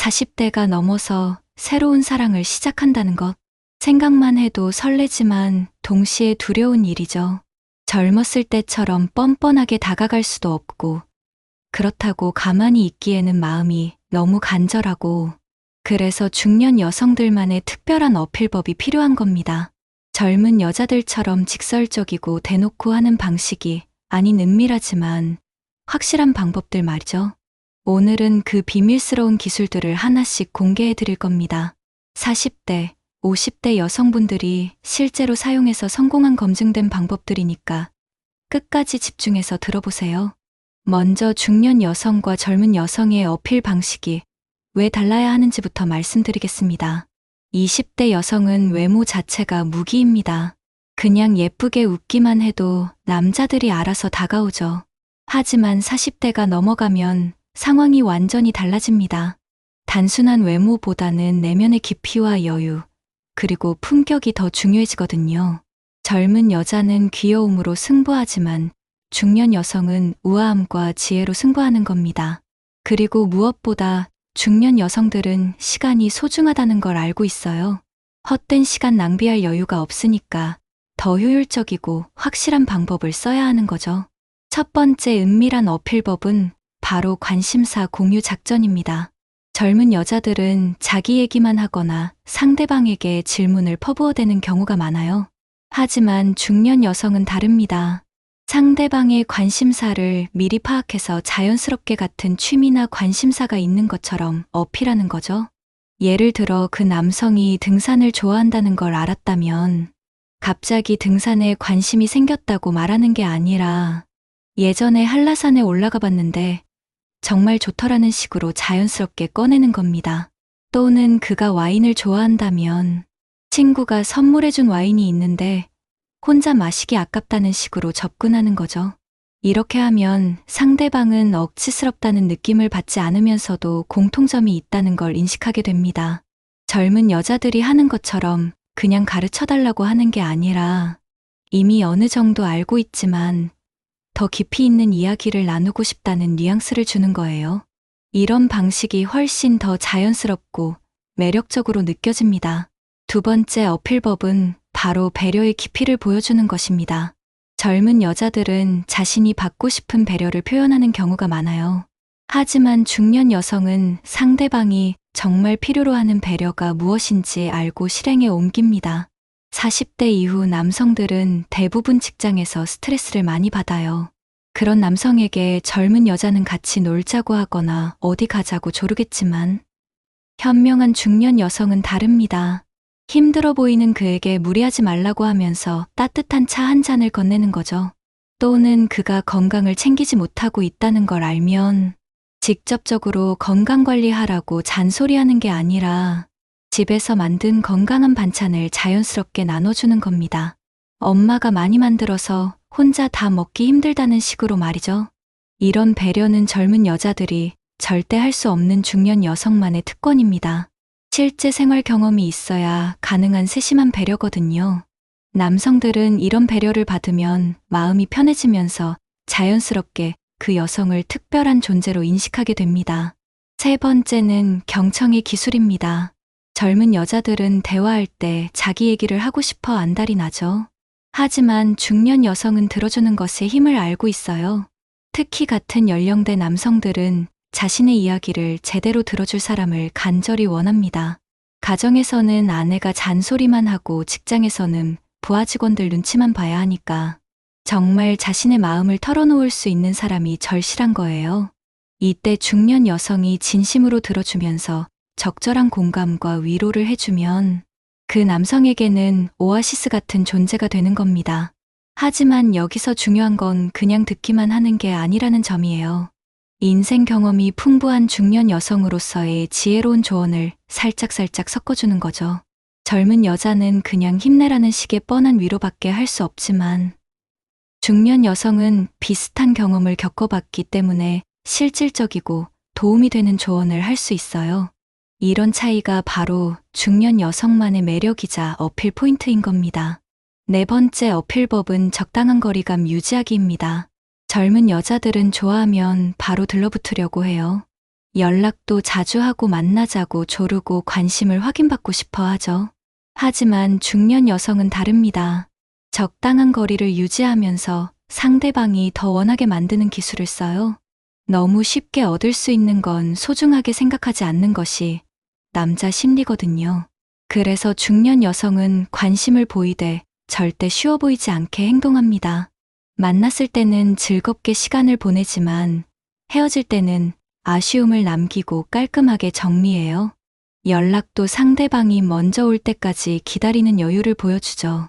40대가 넘어서 새로운 사랑을 시작한다는 것. 생각만 해도 설레지만 동시에 두려운 일이죠. 젊었을 때처럼 뻔뻔하게 다가갈 수도 없고, 그렇다고 가만히 있기에는 마음이 너무 간절하고, 그래서 중년 여성들만의 특별한 어필법이 필요한 겁니다. 젊은 여자들처럼 직설적이고 대놓고 하는 방식이 아닌 은밀하지만 확실한 방법들 말이죠. 오늘은 그 비밀스러운 기술들을 하나씩 공개해 드릴 겁니다. 40대, 50대 여성분들이 실제로 사용해서 성공한 검증된 방법들이니까 끝까지 집중해서 들어보세요. 먼저 중년 여성과 젊은 여성의 어필 방식이 왜 달라야 하는지부터 말씀드리겠습니다. 20대 여성은 외모 자체가 무기입니다. 그냥 예쁘게 웃기만 해도 남자들이 알아서 다가오죠. 하지만 40대가 넘어가면 상황이 완전히 달라집니다. 단순한 외모보다는 내면의 깊이와 여유, 그리고 품격이 더 중요해지거든요. 젊은 여자는 귀여움으로 승부하지만 중년 여성은 우아함과 지혜로 승부하는 겁니다. 그리고 무엇보다 중년 여성들은 시간이 소중하다는 걸 알고 있어요. 헛된 시간 낭비할 여유가 없으니까 더 효율적이고 확실한 방법을 써야 하는 거죠. 첫 번째 은밀한 어필법은 바로 관심사 공유 작전입니다. 젊은 여자들은 자기 얘기만 하거나 상대방에게 질문을 퍼부어대는 경우가 많아요. 하지만 중년 여성은 다릅니다. 상대방의 관심사를 미리 파악해서 자연스럽게 같은 취미나 관심사가 있는 것처럼 어필하는 거죠. 예를 들어 그 남성이 등산을 좋아한다는 걸 알았다면 갑자기 등산에 관심이 생겼다고 말하는 게 아니라 예전에 한라산에 올라가 봤는데 정말 좋더라는 식으로 자연스럽게 꺼내는 겁니다. 또는 그가 와인을 좋아한다면 친구가 선물해준 와인이 있는데 혼자 마시기 아깝다는 식으로 접근하는 거죠. 이렇게 하면 상대방은 억지스럽다는 느낌을 받지 않으면서도 공통점이 있다는 걸 인식하게 됩니다. 젊은 여자들이 하는 것처럼 그냥 가르쳐 달라고 하는 게 아니라 이미 어느 정도 알고 있지만 더 깊이 있는 이야기를 나누고 싶다는 뉘앙스를 주는 거예요. 이런 방식이 훨씬 더 자연스럽고 매력적으로 느껴집니다. 두 번째 어필법은 바로 배려의 깊이를 보여주는 것입니다. 젊은 여자들은 자신이 받고 싶은 배려를 표현하는 경우가 많아요. 하지만 중년 여성은 상대방이 정말 필요로 하는 배려가 무엇인지 알고 실행에 옮깁니다. 40대 이후 남성들은 대부분 직장에서 스트레스를 많이 받아요. 그런 남성에게 젊은 여자는 같이 놀자고 하거나 어디 가자고 조르겠지만 현명한 중년 여성은 다릅니다. 힘들어 보이는 그에게 무리하지 말라고 하면서 따뜻한 차 한 잔을 건네는 거죠. 또는 그가 건강을 챙기지 못하고 있다는 걸 알면 직접적으로 건강 관리하라고 잔소리하는 게 아니라 집에서 만든 건강한 반찬을 자연스럽게 나눠주는 겁니다. 엄마가 많이 만들어서 혼자 다 먹기 힘들다는 식으로 말이죠. 이런 배려는 젊은 여자들이 절대 할 수 없는 중년 여성만의 특권입니다. 실제 생활 경험이 있어야 가능한 세심한 배려거든요. 남성들은 이런 배려를 받으면 마음이 편해지면서 자연스럽게 그 여성을 특별한 존재로 인식하게 됩니다. 세 번째는 경청의 기술입니다. 젊은 여자들은 대화할 때 자기 얘기를 하고 싶어 안달이 나죠. 하지만 중년 여성은 들어주는 것에 힘을 알고 있어요. 특히 같은 연령대 남성들은 자신의 이야기를 제대로 들어줄 사람을 간절히 원합니다. 가정에서는 아내가 잔소리만 하고 직장에서는 부하 직원들 눈치만 봐야 하니까 정말 자신의 마음을 털어놓을 수 있는 사람이 절실한 거예요. 이때 중년 여성이 진심으로 들어주면서 적절한 공감과 위로를 해주면 그 남성에게는 오아시스 같은 존재가 되는 겁니다. 하지만 여기서 중요한 건 그냥 듣기만 하는 게 아니라는 점이에요. 인생 경험이 풍부한 중년 여성으로서의 지혜로운 조언을 살짝살짝 섞어주는 거죠. 젊은 여자는 그냥 힘내라는 식의 뻔한 위로밖에 할 수 없지만 중년 여성은 비슷한 경험을 겪어봤기 때문에 실질적이고 도움이 되는 조언을 할 수 있어요. 이런 차이가 바로 중년 여성만의 매력이자 어필 포인트인 겁니다. 네 번째 어필법은 적당한 거리감 유지하기입니다. 젊은 여자들은 좋아하면 바로 들러붙으려고 해요. 연락도 자주 하고 만나자고 조르고 관심을 확인받고 싶어 하죠. 하지만 중년 여성은 다릅니다. 적당한 거리를 유지하면서 상대방이 더 원하게 만드는 기술을 써요. 너무 쉽게 얻을 수 있는 건 소중하게 생각하지 않는 것이 남자 심리거든요. 그래서 중년 여성은 관심을 보이되 절대 쉬워 보이지 않게 행동합니다. 만났을 때는 즐겁게 시간을 보내지만 헤어질 때는 아쉬움을 남기고 깔끔하게 정리해요. 연락도 상대방이 먼저 올 때까지 기다리는 여유를 보여주죠.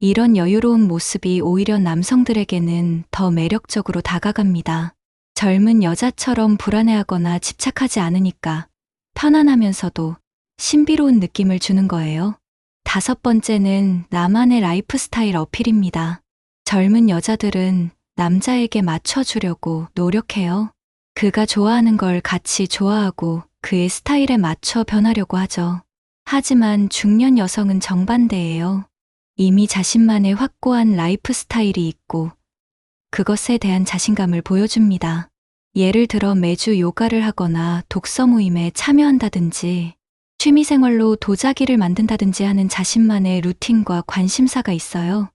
이런 여유로운 모습이 오히려 남성들에게는 더 매력적으로 다가갑니다. 젊은 여자처럼 불안해하거나 집착하지 않으니까 편안하면서도 신비로운 느낌을 주는 거예요. 다섯 번째는 나만의 라이프 스타일 어필입니다. 젊은 여자들은 남자에게 맞춰주려고 노력해요. 그가 좋아하는 걸 같이 좋아하고 그의 스타일에 맞춰 변하려고 하죠. 하지만 중년 여성은 정반대예요. 이미 자신만의 확고한 라이프 스타일이 있고 그것에 대한 자신감을 보여줍니다. 예를 들어 매주 요가를 하거나 독서 모임에 참여한다든지 취미생활로 도자기를 만든다든지 하는 자신만의 루틴과 관심사가 있어요.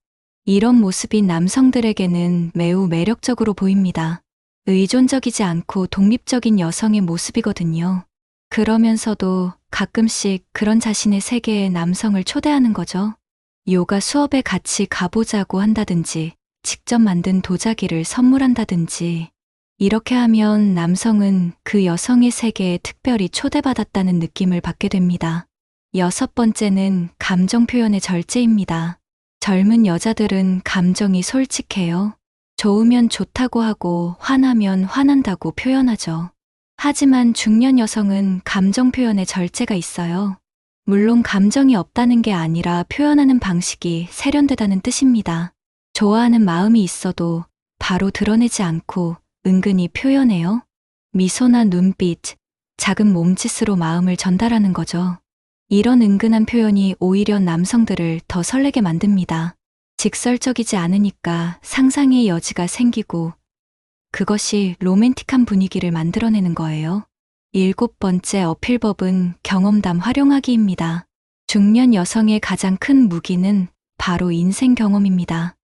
이런 모습이 남성들에게는 매우 매력적으로 보입니다. 의존적이지 않고 독립적인 여성의 모습이거든요. 그러면서도 가끔씩 그런 자신의 세계에 남성을 초대하는 거죠. 요가 수업에 같이 가보자고 한다든지, 직접 만든 도자기를 선물한다든지, 이렇게 하면 남성은 그 여성의 세계에 특별히 초대받았다는 느낌을 받게 됩니다. 여섯 번째는 감정 표현의 절제입니다. 젊은 여자들은 감정이 솔직해요. 좋으면 좋다고 하고 화나면 화난다고 표현하죠. 하지만 중년 여성은 감정 표현에 절제가 있어요. 물론 감정이 없다는 게 아니라 표현하는 방식이 세련되다는 뜻입니다. 좋아하는 마음이 있어도 바로 드러내지 않고 은근히 표현해요. 미소나 눈빛, 작은 몸짓으로 마음을 전달하는 거죠. 이런 은근한 표현이 오히려 남성들을 더 설레게 만듭니다. 직설적이지 않으니까 상상의 여지가 생기고 그것이 로맨틱한 분위기를 만들어내는 거예요. 일곱 번째 어필법은 경험담 활용하기입니다. 중년 여성의 가장 큰 무기는 바로 인생 경험입니다.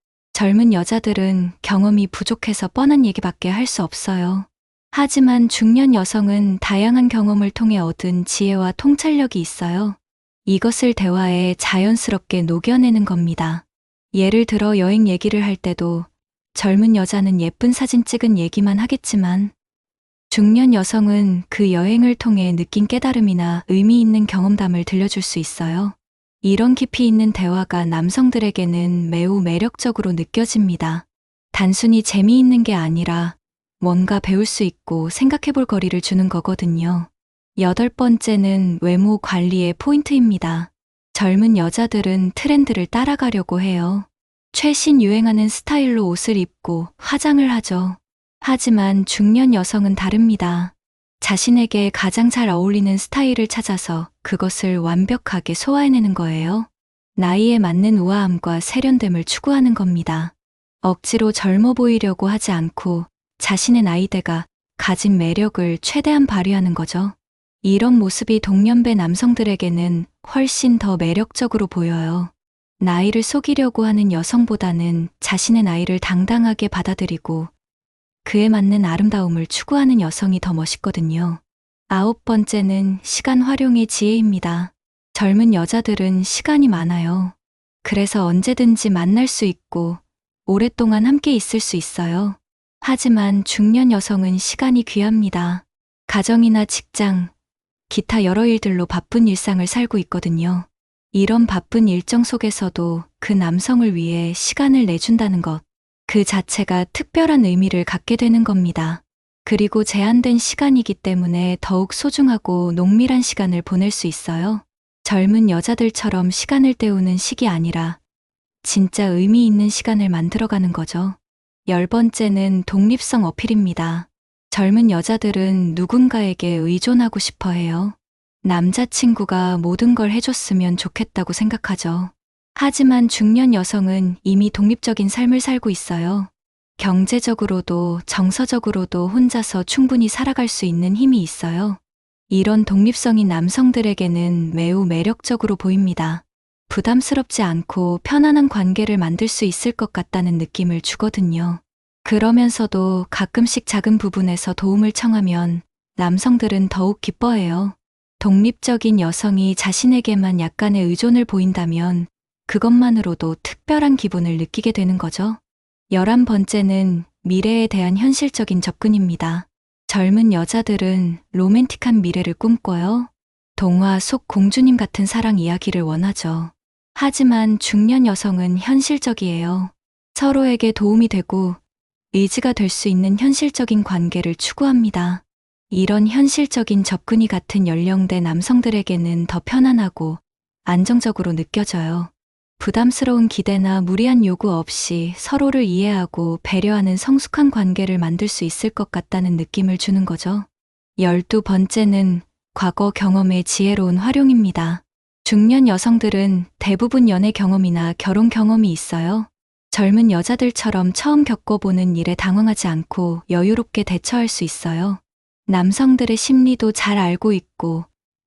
젊은 여자들은 경험이 부족해서 뻔한 얘기밖에 할 수 없어요. 하지만 중년 여성은 다양한 경험을 통해 얻은 지혜와 통찰력이 있어요. 이것을 대화에 자연스럽게 녹여내는 겁니다. 예를 들어 여행 얘기를 할 때도 젊은 여자는 예쁜 사진 찍은 얘기만 하겠지만 중년 여성은 그 여행을 통해 느낀 깨달음이나 의미 있는 경험담을 들려줄 수 있어요. 이런 깊이 있는 대화가 남성들에게는 매우 매력적으로 느껴집니다. 단순히 재미있는 게 아니라 뭔가 배울 수 있고 생각해 볼 거리를 주는 거거든요. 여덟 번째는 외모 관리의 포인트입니다. 젊은 여자들은 트렌드를 따라가려고 해요. 최신 유행하는 스타일로 옷을 입고 화장을 하죠. 하지만 중년 여성은 다릅니다. 자신에게 가장 잘 어울리는 스타일을 찾아서 그것을 완벽하게 소화해내는 거예요. 나이에 맞는 우아함과 세련됨을 추구하는 겁니다. 억지로 젊어 보이려고 하지 않고 자신의 나이대가 가진 매력을 최대한 발휘하는 거죠. 이런 모습이 동년배 남성들에게는 훨씬 더 매력적으로 보여요. 나이를 속이려고 하는 여성보다는 자신의 나이를 당당하게 받아들이고 그에 맞는 아름다움을 추구하는 여성이 더 멋있거든요. 아홉 번째는 시간 활용의 지혜입니다. 젊은 여자들은 시간이 많아요. 그래서 언제든지 만날 수 있고 오랫동안 함께 있을 수 있어요. 하지만 중년 여성은 시간이 귀합니다. 가정이나 직장, 기타 여러 일들로 바쁜 일상을 살고 있거든요. 이런 바쁜 일정 속에서도 그 남성을 위해 시간을 내준다는 것, 그 자체가 특별한 의미를 갖게 되는 겁니다. 그리고 제한된 시간이기 때문에 더욱 소중하고 농밀한 시간을 보낼 수 있어요. 젊은 여자들처럼 시간을 때우는 식이 아니라 진짜 의미 있는 시간을 만들어가는 거죠. 열 번째는 독립성 어필입니다. 젊은 여자들은 누군가에게 의존하고 싶어 해요. 남자친구가 모든 걸 해줬으면 좋겠다고 생각하죠. 하지만 중년 여성은 이미 독립적인 삶을 살고 있어요. 경제적으로도 정서적으로도 혼자서 충분히 살아갈 수 있는 힘이 있어요. 이런 독립성이 남성들에게는 매우 매력적으로 보입니다. 부담스럽지 않고 편안한 관계를 만들 수 있을 것 같다는 느낌을 주거든요. 그러면서도 가끔씩 작은 부분에서 도움을 청하면 남성들은 더욱 기뻐해요. 독립적인 여성이 자신에게만 약간의 의존을 보인다면 그것만으로도 특별한 기분을 느끼게 되는 거죠. 열한 번째는 미래에 대한 현실적인 접근입니다. 젊은 여자들은 로맨틱한 미래를 꿈꿔요. 동화 속 공주님 같은 사랑 이야기를 원하죠. 하지만 중년 여성은 현실적이에요. 서로에게 도움이 되고 의지가 될 수 있는 현실적인 관계를 추구합니다. 이런 현실적인 접근이 같은 연령대 남성들에게는 더 편안하고 안정적으로 느껴져요. 부담스러운 기대나 무리한 요구 없이 서로를 이해하고 배려하는 성숙한 관계를 만들 수 있을 것 같다는 느낌을 주는 거죠. 열두 번째는 과거 경험의 지혜로운 활용입니다. 중년 여성들은 대부분 연애 경험이나 결혼 경험이 있어요. 젊은 여자들처럼 처음 겪어보는 일에 당황하지 않고 여유롭게 대처할 수 있어요. 남성들의 심리도 잘 알고 있고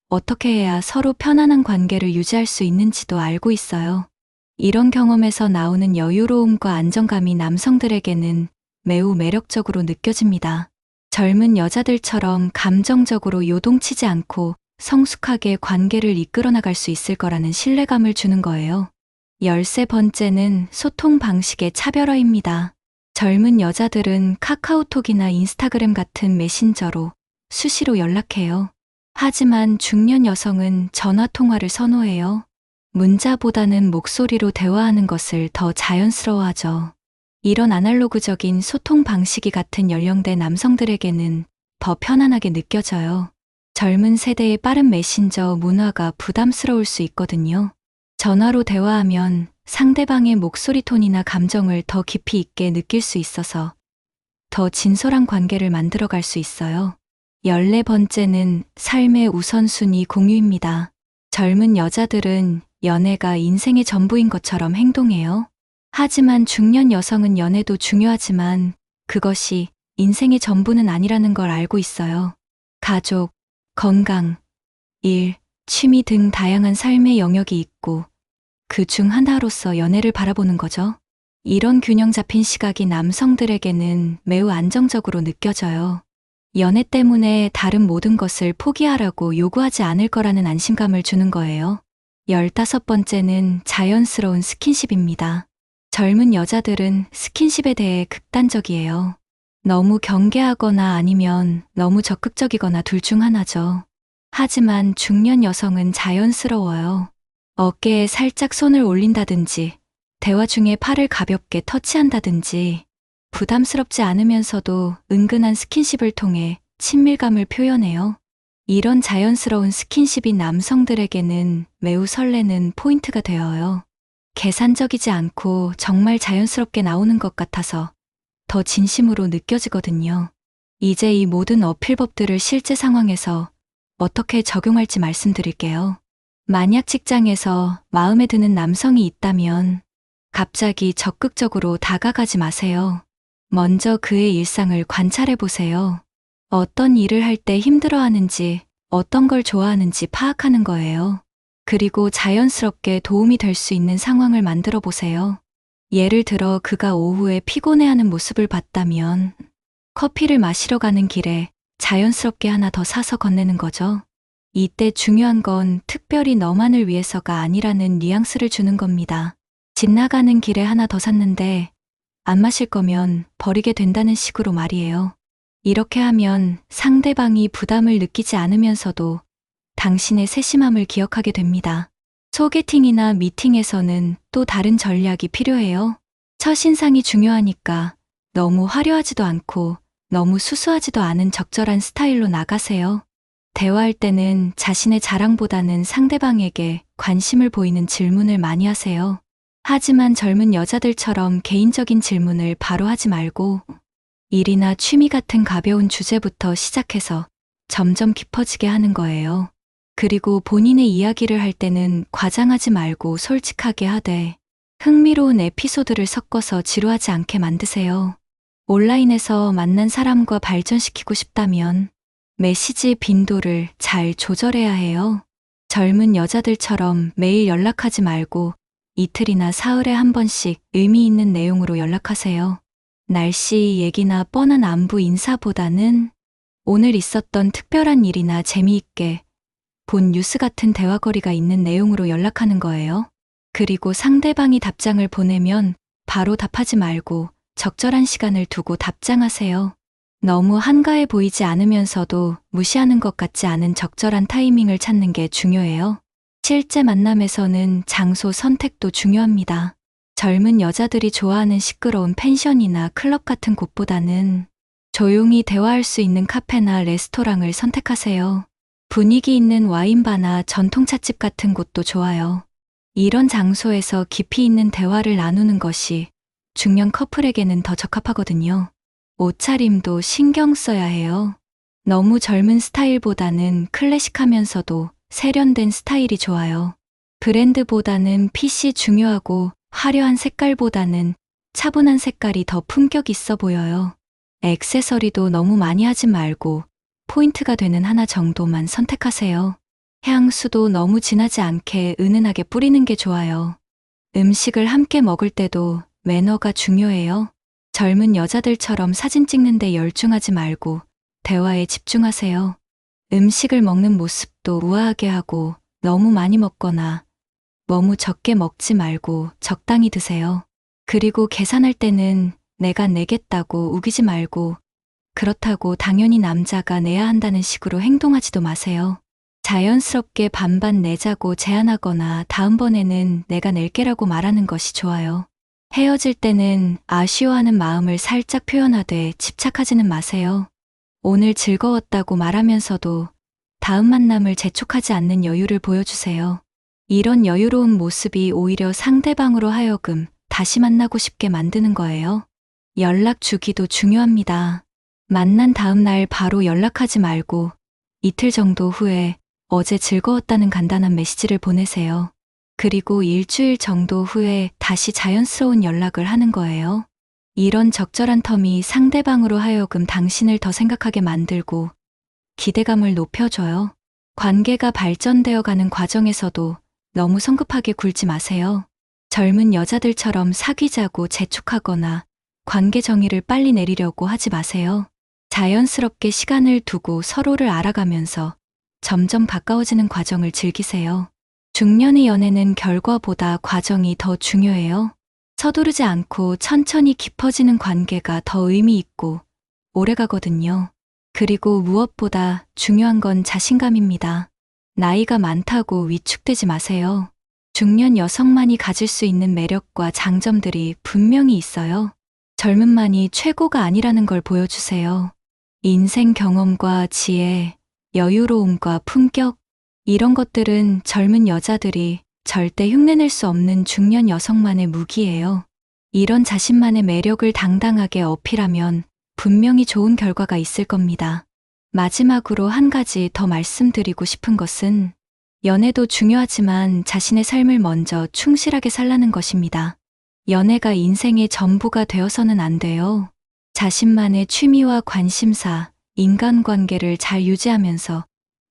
어떻게 해야 서로 편안한 관계를 유지할 수 있는지도 알고 있어요. 이런 경험에서 나오는 여유로움과 안정감이 남성들에게는 매우 매력적으로 느껴집니다. 젊은 여자들처럼 감정적으로 요동치지 않고 성숙하게 관계를 이끌어 나갈 수 있을 거라는 신뢰감을 주는 거예요. 열세 번째는 소통 방식의 차별화입니다. 젊은 여자들은 카카오톡이나 인스타그램 같은 메신저로 수시로 연락해요. 하지만 중년 여성은 전화 통화를 선호해요. 문자보다는 목소리로 대화하는 것을 더 자연스러워하죠. 이런 아날로그적인 소통 방식이 같은 연령대 남성들에게는 더 편안하게 느껴져요. 젊은 세대의 빠른 메신저 문화가 부담스러울 수 있거든요. 전화로 대화하면 상대방의 목소리 톤이나 감정을 더 깊이 있게 느낄 수 있어서 더 진솔한 관계를 만들어 갈 수 있어요. 열네 번째는 삶의 우선순위 공유입니다. 젊은 여자들은 연애가 인생의 전부인 것처럼 행동해요. 하지만 중년 여성은 연애도 중요하지만 그것이 인생의 전부는 아니라는 걸 알고 있어요. 가족, 건강, 일, 취미 등 다양한 삶의 영역이 있고 그 중 하나로서 연애를 바라보는 거죠. 이런 균형 잡힌 시각이 남성들에게는 매우 안정적으로 느껴져요. 연애 때문에 다른 모든 것을 포기하라고 요구하지 않을 거라는 안심감을 주는 거예요. 열다섯 번째는 자연스러운 스킨십입니다. 젊은 여자들은 스킨십에 대해 극단적이에요. 너무 경계하거나 아니면 너무 적극적이거나 둘 중 하나죠. 하지만 중년 여성은 자연스러워요. 어깨에 살짝 손을 올린다든지, 대화 중에 팔을 가볍게 터치한다든지, 부담스럽지 않으면서도 은근한 스킨십을 통해 친밀감을 표현해요. 이런 자연스러운 스킨십이 남성들에게는 매우 설레는 포인트가 되어요. 계산적이지 않고 정말 자연스럽게 나오는 것 같아서 더 진심으로 느껴지거든요. 이제 이 모든 어필법들을 실제 상황에서 어떻게 적용할지 말씀드릴게요. 만약 직장에서 마음에 드는 남성이 있다면 갑자기 적극적으로 다가가지 마세요. 먼저 그의 일상을 관찰해 보세요. 어떤 일을 할 때 힘들어 하는지, 어떤 걸 좋아하는지 파악하는 거예요. 그리고 자연스럽게 도움이 될 수 있는 상황을 만들어 보세요. 예를 들어 그가 오후에 피곤해하는 모습을 봤다면 커피를 마시러 가는 길에 자연스럽게 하나 더 사서 건네는 거죠. 이때 중요한 건 특별히 너만을 위해서가 아니라는 뉘앙스를 주는 겁니다. 집 나가는 길에 하나 더 샀는데 안 마실 거면 버리게 된다는 식으로 말이에요. 이렇게 하면 상대방이 부담을 느끼지 않으면서도 당신의 세심함을 기억하게 됩니다. 소개팅이나 미팅에서는 또 다른 전략이 필요해요. 첫인상이 중요하니까 너무 화려하지도 않고 너무 수수하지도 않은 적절한 스타일로 나가세요. 대화할 때는 자신의 자랑보다는 상대방에게 관심을 보이는 질문을 많이 하세요. 하지만 젊은 여자들처럼 개인적인 질문을 바로 하지 말고 일이나 취미 같은 가벼운 주제부터 시작해서 점점 깊어지게 하는 거예요. 그리고 본인의 이야기를 할 때는 과장하지 말고 솔직하게 하되 흥미로운 에피소드를 섞어서 지루하지 않게 만드세요. 온라인에서 만난 사람과 발전시키고 싶다면 메시지 빈도를 잘 조절해야 해요. 젊은 여자들처럼 매일 연락하지 말고 이틀이나 사흘에 한 번씩 의미 있는 내용으로 연락하세요. 날씨 얘기나 뻔한 안부 인사보다는 오늘 있었던 특별한 일이나 재미있게 본 뉴스 같은 대화거리가 있는 내용으로 연락하는 거예요. 그리고 상대방이 답장을 보내면 바로 답하지 말고 적절한 시간을 두고 답장하세요. 너무 한가해 보이지 않으면서도 무시하는 것 같지 않은 적절한 타이밍을 찾는 게 중요해요. 실제 만남에서는 장소 선택도 중요합니다. 젊은 여자들이 좋아하는 시끄러운 펜션이나 클럽 같은 곳보다는 조용히 대화할 수 있는 카페나 레스토랑을 선택하세요. 분위기 있는 와인바나 전통찻집 같은 곳도 좋아요. 이런 장소에서 깊이 있는 대화를 나누는 것이 중년 커플에게는 더 적합하거든요. 옷차림도 신경 써야 해요. 너무 젊은 스타일보다는 클래식하면서도 세련된 스타일이 좋아요. 브랜드보다는 핏이 중요하고 화려한 색깔보다는 차분한 색깔이 더 품격 있어 보여요. 액세서리도 너무 많이 하지 말고 포인트가 되는 하나 정도만 선택하세요. 향수도 너무 진하지 않게 은은하게 뿌리는 게 좋아요. 음식을 함께 먹을 때도 매너가 중요해요. 젊은 여자들처럼 사진 찍는데 열중하지 말고 대화에 집중하세요. 음식을 먹는 모습도 우아하게 하고 너무 많이 먹거나 너무 적게 먹지 말고 적당히 드세요. 그리고 계산할 때는 내가 내겠다고 우기지 말고 그렇다고 당연히 남자가 내야 한다는 식으로 행동하지도 마세요. 자연스럽게 반반 내자고 제안하거나 다음번에는 내가 낼게라고 말하는 것이 좋아요. 헤어질 때는 아쉬워하는 마음을 살짝 표현하되 집착하지는 마세요. 오늘 즐거웠다고 말하면서도 다음 만남을 재촉하지 않는 여유를 보여주세요. 이런 여유로운 모습이 오히려 상대방으로 하여금 다시 만나고 싶게 만드는 거예요. 연락 주기도 중요합니다. 만난 다음 날 바로 연락하지 말고 이틀 정도 후에 어제 즐거웠다는 간단한 메시지를 보내세요. 그리고 일주일 정도 후에 다시 자연스러운 연락을 하는 거예요. 이런 적절한 텀이 상대방으로 하여금 당신을 더 생각하게 만들고 기대감을 높여줘요. 관계가 발전되어 가는 과정에서도 너무 성급하게 굴지 마세요. 젊은 여자들처럼 사귀자고 재촉하거나 관계 정의를 빨리 내리려고 하지 마세요. 자연스럽게 시간을 두고 서로를 알아가면서 점점 가까워지는 과정을 즐기세요. 중년의 연애는 결과보다 과정이 더 중요해요. 서두르지 않고 천천히 깊어지는 관계가 더 의미 있고 오래 가거든요. 그리고 무엇보다 중요한 건 자신감입니다. 나이가 많다고 위축되지 마세요. 중년 여성만이 가질 수 있는 매력과 장점들이 분명히 있어요. 젊음만이 최고가 아니라는 걸 보여주세요. 인생 경험과 지혜, 여유로움과 품격, 이런 것들은 젊은 여자들이 절대 흉내낼 수 없는 중년 여성만의 무기예요. 이런 자신만의 매력을 당당하게 어필하면 분명히 좋은 결과가 있을 겁니다. 마지막으로 한 가지 더 말씀드리고 싶은 것은 연애도 중요하지만 자신의 삶을 먼저 충실하게 살라는 것입니다. 연애가 인생의 전부가 되어서는 안 돼요. 자신만의 취미와 관심사, 인간관계를 잘 유지하면서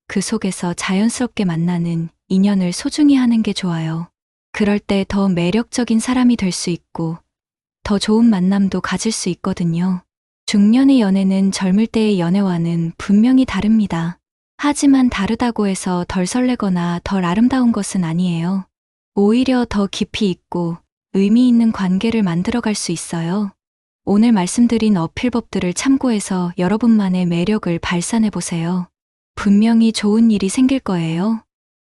그 속에서 자연스럽게 만나는 인연을 소중히 하는 게 좋아요. 그럴 때 더 매력적인 사람이 될 수 있고 더 좋은 만남도 가질 수 있거든요. 중년의 연애는 젊을 때의 연애와는 분명히 다릅니다. 하지만 다르다고 해서 덜 설레거나 덜 아름다운 것은 아니에요. 오히려 더 깊이 있고 의미 있는 관계를 만들어갈 수 있어요. 오늘 말씀드린 어필법들을 참고해서 여러분만의 매력을 발산해 보세요. 분명히 좋은 일이 생길 거예요.